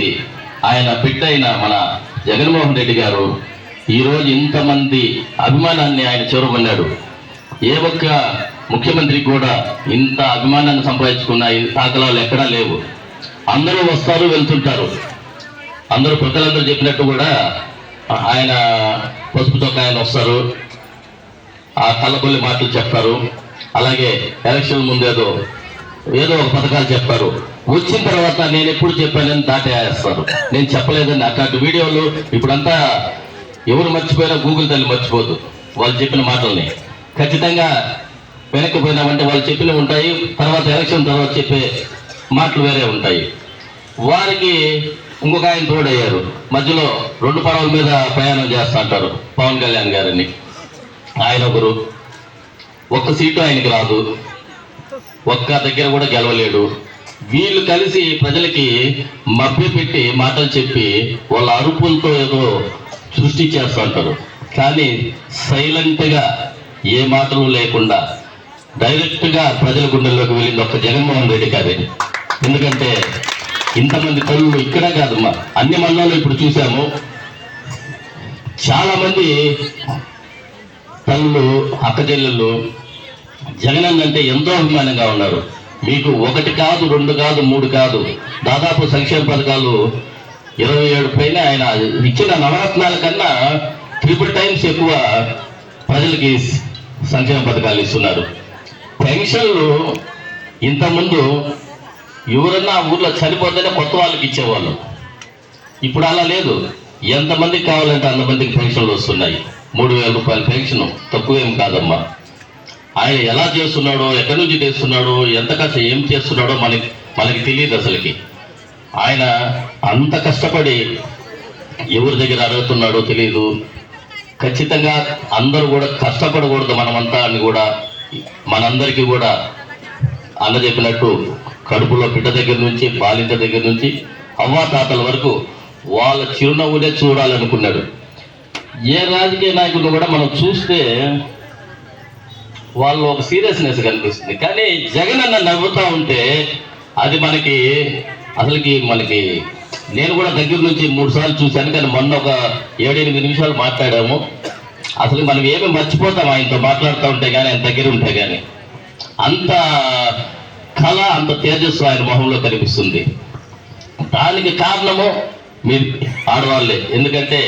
చేసి ఆయన ఆయన అయిన మన జగన్మోహన్ రెడ్డి గారు ఈరోజు ఇంతమంది అభిమానాన్ని ఆయన చేరుకున్నాడు ఏ ఒక్క ముఖ్యమంత్రికి కూడా ఇంత అభిమానాన్ని సంపాదించుకున్న ఈ దాఖలాలు ఎక్కడా లేవు. అందరూ వస్తారు వెళ్తుంటారు. అందరూ ప్రజలందరూ చెప్పినట్టు కూడా ఆయన పసుపుతో ఆయన వస్తారు. ఆ కళ్ళకొల్లి మాటలు చెప్తారు. అలాగే ఎలక్షన్ ముందేదో ఏదో ఒక పథకాలు చెప్తారు. వచ్చిన తర్వాత నేను ఎప్పుడు చెప్పానని దాటేస్తారు. నేను చెప్పలేదని అట్లాంటి వీడియోలు ఇప్పుడంతా ఎవరు మర్చిపోయినా గూగుల్ తల్లి మర్చిపోదు. వాళ్ళు చెప్పిన మాటల్ని. ఖచ్చితంగా వెనక్కి పోయినామంటే వాళ్ళు చెప్పినవి ఉంటాయి. తర్వాత ఎలక్షన్ తర్వాత చెప్పే మాటలు వేరే ఉంటాయి. వారికి ఇంకొక ఆయన తోడయ్యారు. మధ్యలో రెండు పడవల మీద ప్రయాణం చేస్తా అంటారు పవన్ కళ్యాణ్ గారిని. ఆయన ఒకరు. ఒక్క సీటు ఆయనకి రాదు. ఒక్క దగ్గర కూడా గెలవలేడు. వీళ్ళు కలిసి ప్రజలకి మభ్య పెట్టి మాటలు చెప్పి వాళ్ళ అరుపులతో ఏదో సృష్టి ఉంటారు. కానీ సైలెంట్గా ఏ మాటలు లేకుండా డైరెక్ట్గా ప్రజల గుండెల్లోకి వెళ్ళింది ఒక్క జగన్మోహన్ రెడ్డి గారే ఎందుకంటే ఇంతమంది తల్లులు ఇక్కడ కాదమ్మా. అన్ని మండలాలు ఇప్పుడు చూసాము. చాలామంది తల్లులు అక్క చెల్లెళ్ళు జగనన్న అంటే ఎంతో అభిమానంగా ఉన్నారు. మీకు ఒకటి కాదు రెండు కాదు మూడు కాదు. దాదాపు సంక్షేమ పథకాలు ఇరవై ఏడు పైన ఆయన ఇచ్చిన నవరత్నాల కన్నా ట్రిపుల్ టైమ్స్ ఎక్కువ ప్రజలకి సంక్షేమ పథకాలు ఇస్తున్నారు. పెన్షన్లు ఇంతకుముందు ఎవరన్నా ఆ ఊర్లో చనిపోతేనే కొత్త వాళ్ళకి ఇచ్చేవాళ్ళు. ఇప్పుడు అలా లేదు. ఎంతమందికి కావాలంటే అంతమందికి పెన్షన్లు వస్తున్నాయి. మూడు వేల రూపాయల పెన్షన్ తక్కువేం కాదమ్మా. ఆయన ఎలా చేస్తున్నాడో ఎక్కడి నుంచి చేస్తున్నాడో ఎంత కష్టం ఏం చేస్తున్నాడో మనకి మనకి తెలియదు అసలుకి. ఆయన అంత కష్టపడి ఎవరి దగ్గర అడుగుతున్నాడో తెలియదు. ఖచ్చితంగా అందరూ కూడా కష్టపడకూడదు మనమంతా అని కూడా మనందరికీ కూడా అన్న చెప్పినట్టు కడుపులో బిడ్డ దగ్గర నుంచి బాలింత దగ్గర నుంచి అవ్వా తాతల వరకు వాళ్ళ చిరునవ్వునే చూడాలనుకున్నాడు. ఏ రాజకీయ నాయకుడిని కూడా మనం చూస్తే వాళ్ళు ఒక సీరియస్నెస్ కనిపిస్తుంది. కానీ జగన్ అన్న నవ్వుతూ ఉంటే అది మనకి అసలుకి మనకి నేను కూడా దగ్గర నుంచి మూడు సార్లు చూశాను కానీ మొన్న ఒక ఏడెనిమిది నిమిషాలు మాట్లాడాము. అసలు మనం ఏమి మర్చిపోతాం ఆయనతో మాట్లాడుతూ ఉంటే కానీ ఆయన దగ్గర ఉంటే కానీ అంత కళ అంత తేజస్సు ఆయన మొహంలో కనిపిస్తుంది. దానికి కారణము మీరు ఆడవాళ్ళే. ఎందుకంటే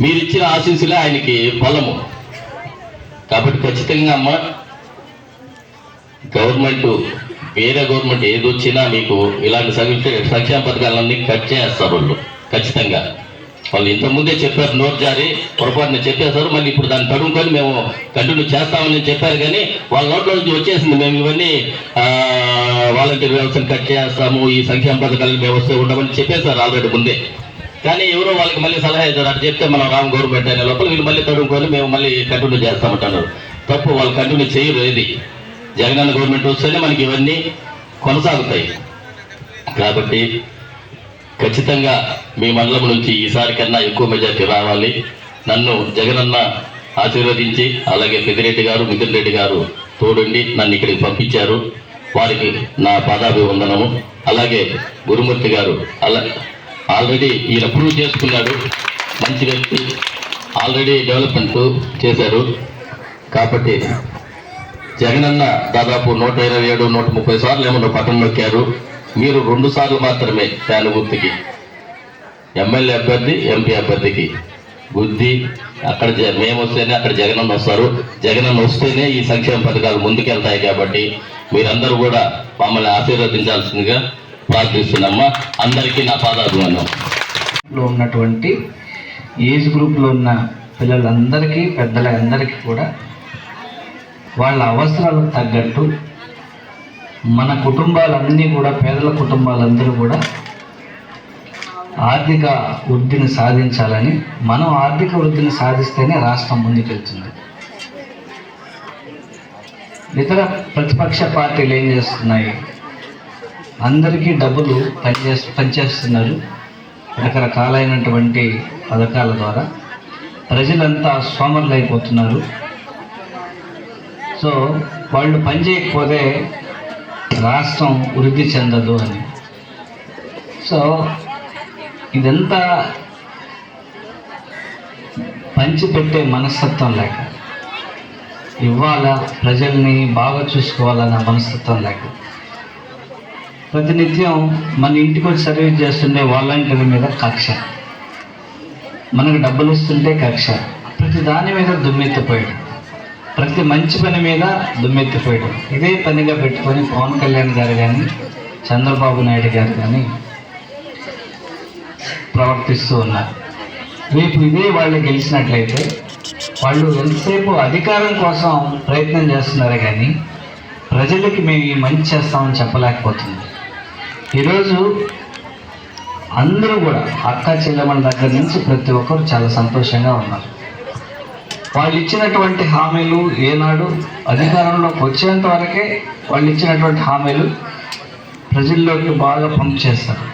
మీరు ఇచ్చిన ఆశీస్సులే ఆయనకి బలము. కాబట్టి ఖచ్చితంగా అమ్మ గవర్నమెంట్ వేరే గవర్నమెంట్ ఏది వచ్చినా మీకు ఇలాంటి సంక్షేమ సంక్షేమ పథకాలన్నీ కట్ చేస్తారు వాళ్ళు ఖచ్చితంగా. వాళ్ళు ఇంతకుముందే చెప్పారు నోరు జారీ పొరపాటున చెప్పేశారు మళ్ళీ ఇప్పుడు దాన్ని తడుముకొని మేము కంటిన్యూ చేస్తామని చెప్పారు కానీ వాళ్ళ నోట్లో నుంచి వచ్చేసింది. మేము ఇవన్నీ వాలంటీర్ వ్యవస్థను కట్ చేస్తాము ఈ సంక్షేమ పథకాలను మేము వస్తే ఉండమని చెప్పేశారు ఆల్రెడీ ముందే. కానీ ఎవరో వాళ్ళకి మళ్ళీ సలహా ఇచ్చారు. అటు చెప్తే మనం రామ్ గవర్నమెంట్ అనే లోపల వీళ్ళు మళ్ళీ తడుముకొని మేము మళ్ళీ కంటిన్యూ చేస్తామంటున్నారు. తప్పు వాళ్ళు కంటిన్యూ చేయరు ఏది. జగనన్న గవర్నమెంట్ వస్తేనే మనకి ఇవన్నీ కొనసాగుతాయి. కాబట్టి ఖచ్చితంగా మీ మండలం నుంచి ఈసారి కన్నా ఎక్కువ మెజార్టీ రావాలి. నన్ను జగనన్న ఆశీర్వదించి అలాగే పెద్దిరెడ్డి గారు మిథున్ రెడ్డి గారు తోడుండి నన్ను ఇక్కడికి పంపించారు. వారికి నా పాదాభివందనము. అలాగే గురుమూర్తి గారు అలా ఆల్రెడీ ఈయన ప్రూవ్ చేసుకున్నాడు. మంచి వ్యక్తి. ఆల్రెడీ డెవలప్మెంట్ చేశారు. కాబట్టి జగనన్న దాదాపు నూట ఇరవై ఏడు నూట ముప్పై సార్లు ఏమన్నా పట్టణం నొక్కారు. మీరు రెండు సార్లు మాత్రమే గుర్తుకి ఎమ్మెల్యే అభ్యర్థి ఎంపీ అభ్యర్థికి. బుద్ధి అక్కడ జ- మేము వస్తేనే అక్కడ జగనన్న వస్తారు. జగనన్న వస్తేనే ఈ సంక్షేమ పథకాలు ముందుకెళ్తాయి కాబట్టి మీరందరూ కూడా మమ్మల్ని ఆశీర్వదించాల్సిందిగా ప్రార్థిస్తున్నామ్మా అందరికీ నా పాదాభిమానం లో ఉన్నటువంటి ఏజ్ గ్రూప్లో ఉన్న పిల్లలందరికీ పెద్దలందరికీ కూడా వాళ్ళ అవసరాలకు తగ్గట్టు మన కుటుంబాలన్నీ కూడా పేదల కుటుంబాలందరూ కూడా ఆర్థిక వృద్ధిని సాధించాలని మనం ఆర్థిక వృద్ధిని సాధిస్తేనే రాష్ట్రం ముందుకెళ్తుంది. ఇతర ప్రతిపక్ష పార్టీలు ఏం చేస్తున్నాయి? అందరికీ డబ్బులు పనిచే పనిచేస్తున్నారు. రకరకాలైనటువంటి పథకాల ద్వారా. ప్రజలంతా సోమరులు అయిపోతున్నారు సో వాళ్ళు పని చేయకపోతే రాష్ట్రం వృద్ధి చెందదు అని. సో ఇదంతా పంచిపెట్టే మనస్తత్వం లేక ఇవ్వాలా ప్రజల్ని బాగా చూసుకోవాలన్న మనస్తత్వం లేక. ప్రతినిత్యం మన ఇంటికి వచ్చి సర్వీస్ చేస్తుండే వాలంటీర్ మీద కక్ష. మనకు డబ్బులు ఇస్తుంటే కక్ష. ప్రతి దాని మీద దుమ్మెత్తిపోయాడు. ప్రతి మంచి పని మీద దుమ్మెత్తిపోయాడు. ఇదే పనిగా పెట్టుకొని పవన్ కళ్యాణ్ గారు కానీ చంద్రబాబు నాయుడు గారు కానీ ప్రవర్తిస్తూ ఉన్నారు. రేపు ఇదే వాళ్ళు గెలిచినట్లయితే వాళ్ళు ఎంతసేపు అధికారం కోసం ప్రయత్నం చేస్తున్నారు కానీ ప్రజలకి మేము ఈ మంచి చేస్తామని చెప్పలేకపోతుంది ఈరోజు అందరూ కూడా అక్క చెల్లెమ్మల దగ్గర నుంచి ప్రతి ఒక్కరు చాలా సంతోషంగా ఉన్నారు. వాళ్ళు ఇచ్చినటువంటి హామీలు ఏనాడు అధికారంలోకి వచ్చేంత వరకే వాళ్ళు ఇచ్చినటువంటి హామీలు ప్రజల్లోకి బాగా పంప్ చేస్తారు.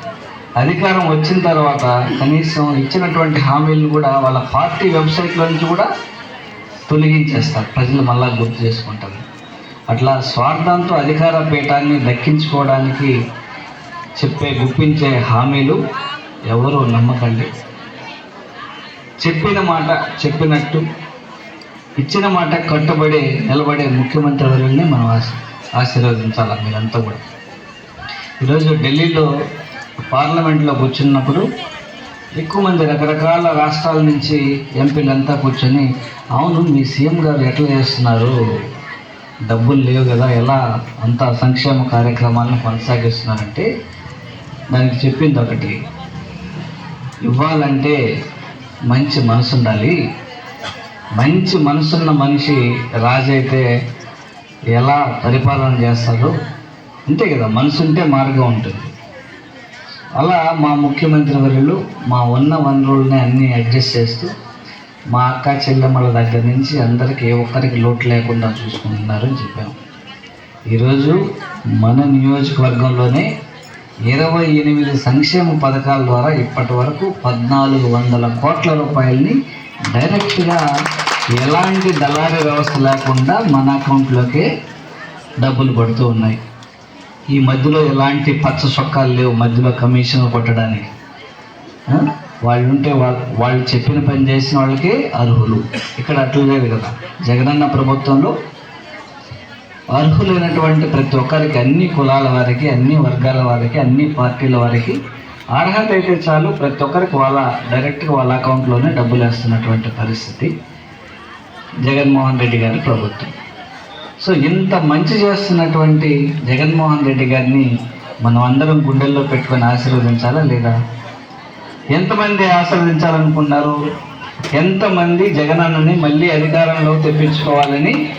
అధికారం వచ్చిన తర్వాత కనీసం ఇచ్చినటువంటి హామీలను కూడా వాళ్ళ పార్టీ వెబ్సైట్లో నుంచి కూడా తొలగించేస్తారు. ప్రజలు మళ్ళా గుర్తు చేసుకుంటారు. అట్లా స్వార్థంతో అధికార పీఠాన్ని దక్కించుకోవడానికి చెప్పే గుప్పించే హామీలు ఎవరు నమ్మకండి. చెప్పిన మాట చెప్పినట్టు ఇచ్చిన మాట కట్టుబడి నిలబడే ముఖ్యమంత్రి వర్యుల్ని మనం ఆశ ఆశీర్వదించాలి మీరంతా కూడా? ఈరోజు ఢిల్లీలో పార్లమెంట్లో కూర్చున్నప్పుడు ఎక్కువ మంది రకరకాల రాష్ట్రాల నుంచి ఎంపీలంతా కూర్చొని అవును మీ సీఎం గారు ఎట్లా చేస్తున్నారు? డబ్బులు లేవు కదా ఎలా అంత సంక్షేమ కార్యక్రమాలను కొనసాగిస్తున్నారంటే దానికి చెప్పింది ఒకటి. ఇవ్వాలంటే మంచి మనసు ఉండాలి. మంచి మనసున్న మనిషి రాజు అయితే ఎలా పరిపాలన చేస్తారో అంతే కదా మనసు ఉంటే మార్గం ఉంటుంది. అలా మా ముఖ్యమంత్రి వర్యులు మా ఉన్న వనరుల్ని అన్నీ అడ్జస్ట్ చేస్తూ మా అక్క చెల్లెమ్మల దగ్గర నుంచి అందరికి ఏ ఒక్కరికి లోటు లేకుండా చూసుకుంటున్నారని చెప్పాము ఈరోజు మన నియోజకవర్గంలోనే ఇరవై ఎనిమిది సంక్షేమ పథకాల ద్వారా ఇప్పటి వరకు పద్నాలుగు వందల కోట్ల రూపాయలని డైరెక్ట్గా ఎలాంటి దళారీ వ్యవస్థ లేకుండా మన అకౌంట్లోకే డబ్బులు పడుతూ ఉన్నాయి. ఈ మధ్యలో ఎలాంటి పచ్చ చొక్కాలు లేవు మధ్యలో కమిషన్ కొట్టడానికి. వాళ్ళు ఉంటే వాళ్ళు వాళ్ళు చెప్పిన పని చేసిన వాళ్ళకే అర్హులు. ఇక్కడ అట్లా లేదు కదా. జగనన్న ప్రభుత్వంలో అర్హులైనటువంటి ప్రతి ఒక్కరికి అన్ని కులాల వారికి అన్ని వర్గాల వారికి అన్ని పార్టీల వారికి అర్హత అయితే చాలు. ప్రతి ఒక్కరికి వాళ్ళ డైరెక్ట్గా వాళ్ళ అకౌంట్లోనే డబ్బులు వేస్తున్నటువంటి పరిస్థితి. జగన్మోహన్ రెడ్డి గారి ప్రభుత్వం. సో ఇంత మంచి చేస్తున్నటువంటి జగన్మోహన్ రెడ్డి గారిని మనం అందరం గుండెల్లో పెట్టుకొని ఆశీర్వదించాలా లేదా? ఎంతమంది ఆశీర్వదించాలనుకున్నారు ఎంతమంది జగనన్నని మళ్ళీ అధికారంలో తెప్పించుకోవాలని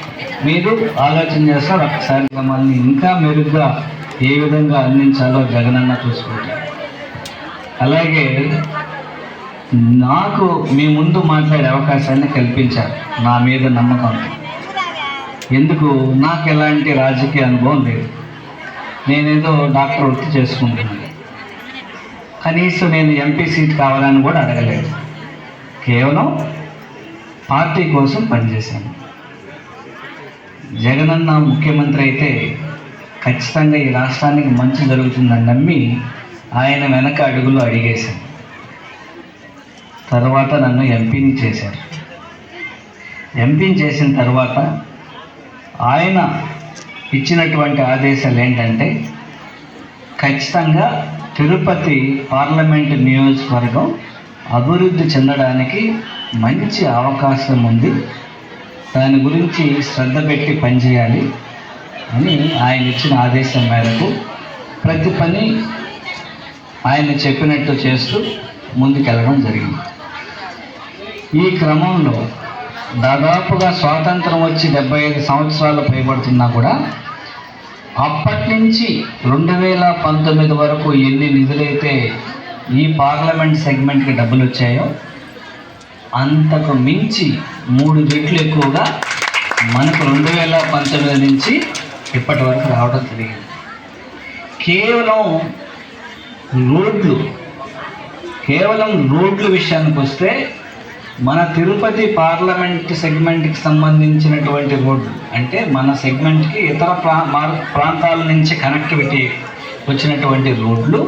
మీరు ఆలోచన చేస్తారు? ఒకసారి మమ్మల్ని ఇంకా మెరుగ్గా ఏ విధంగా అందించాలో జగనన్న చూసుకుంటారు. అలాగే నాకు మీ ముందు మాట్లాడే అవకాశాన్ని కల్పించారు. నా మీద నమ్మకం. ఎందుకు? నాకు ఎలాంటి రాజకీయ అనుభవం లేదు. నేనేదో డాక్టర్ వృత్తి చేసుకుంటున్నాను. కనీసం నేను ఎంపీ సీట్ కావాలని కూడా అడగలేదు. కేవలం పార్టీ కోసం పనిచేశాను. జగనన్న ముఖ్యమంత్రి అయితే ఖచ్చితంగా ఈ రాష్ట్రానికి మంచి జరుగుతుందని నమ్మి ఆయన వెనక అడుగులు అడిగేశాను తర్వాత నన్ను ఎంపీని చేశారు. ఎంపీని చేసిన తర్వాత ఆయన ఇచ్చినటువంటి ఆదేశాలు ఏంటంటే ఖచ్చితంగా తిరుపతి పార్లమెంటు నియోజకవర్గం అభివృద్ధి చెందడానికి మంచి అవకాశం ఉంది. దాని గురించి శ్రద్ధ పెట్టి పనిచేయాలి అని ఆయన ఇచ్చిన ఆదేశం మేరకు ప్రతి పని ఆయన చెప్పినట్టు చేస్తూ ముందుకెళ్ళడం జరిగింది. ఈ క్రమంలో దాదాపుగా స్వాతంత్రం వచ్చి డెబ్బై ఐదు సంవత్సరాలు పైబడుతున్నా కూడా అప్పటి నుంచి రెండు వేల పంతొమ్మిది వరకు ఎన్ని నిధులైతే ఈ పార్లమెంట్ సెగ్మెంట్కి డబ్బులు వచ్చాయో అంతకు మించి మూడు రెట్లు ఎక్కువగా మనకు రెండు వేల పంతొమ్మిది నుంచి ఇప్పటి వరకు రావడం జరిగింది. కేవలం రోడ్లు కేవలం రోడ్ల విషయానికి వస్తే మన తిరుపతి పార్లమెంట్ సెగ్మెంట్కి సంబంధించినటువంటి రోడ్లు అంటే మన సెగ్మెంట్కి ఇతర ప్రా ప్రాంతాల నుంచి కనెక్టివిటీ వచ్చినటువంటి రోడ్లు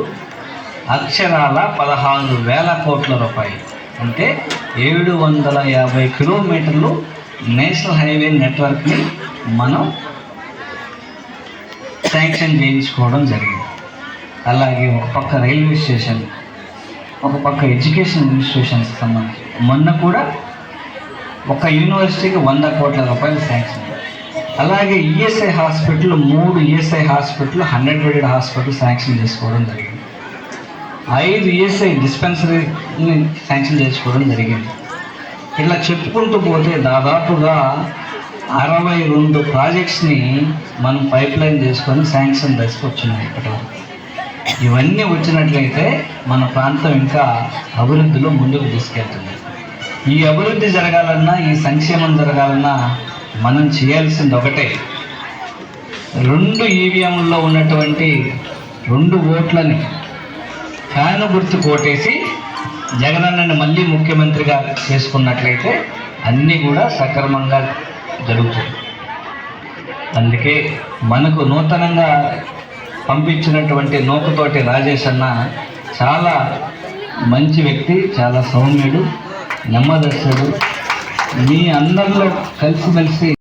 అక్షరాల పదహారు వేల కోట్ల రూపాయలు. అంటే ఏడు వందల యాభై కిలోమీటర్లు నేషనల్ హైవే నెట్వర్క్ని మనం శాంక్షన్ చేయించుకోవడం జరిగింది. అలాగే ఒక పక్క రైల్వే స్టేషన్ ఒక పక్క ఎడ్యుకేషన్ ఇన్స్టిట్యూషన్స్కి సంబంధించి. మొన్న కూడా ఒక యూనివర్సిటీకి వంద కోట్ల రూపాయలు శాంక్షన్ అలాగే ఈఎస్ఐ హాస్పిటల్ మూడు ESI hospital hundred bedded hospital sanction చేసుకోవడం జరిగింది. ఐదు ఈఎస్ఐ డిస్పెన్సరీని శాంక్షన్ చేసుకోవడం జరిగింది. ఇలా చెప్పుకుంటూ పోతే దాదాపుగా అరవై రెండు ప్రాజెక్ట్స్ని మనం పైప్ లైన్ చేసుకొని శాంక్షన్ దశకొచ్చున్నాయి ఇప్పటివరకు. ఇవన్నీ వచ్చినట్లయితే మన ప్రాంతం ఇంకా అభివృద్ధిలో ముందుకు తీసుకెళ్తుంది. ఈ అభివృద్ధి జరగాలన్నా ఈ సంక్షేమం జరగాలన్నా మనం చేయాల్సింది ఒకటే. రెండు ఈవీఎంల్లో ఉన్నటువంటి రెండు ఓట్లని ఫ్యాన్ గుర్తు కోటేసి జగనన్నని మళ్ళీ ముఖ్యమంత్రిగా చేసుకున్నట్లయితే అన్నీ కూడా సక్రమంగా జరుగుతుంది. అందుకే మనకు నూతనంగా పంపించినటువంటి నూకతోటి రాజేష్ అన్న చాలా మంచి వ్యక్తి చాలా సౌమ్యుడు నెమ్మదస్తుడు. మీ అందరిలో కలిసిమెలిసి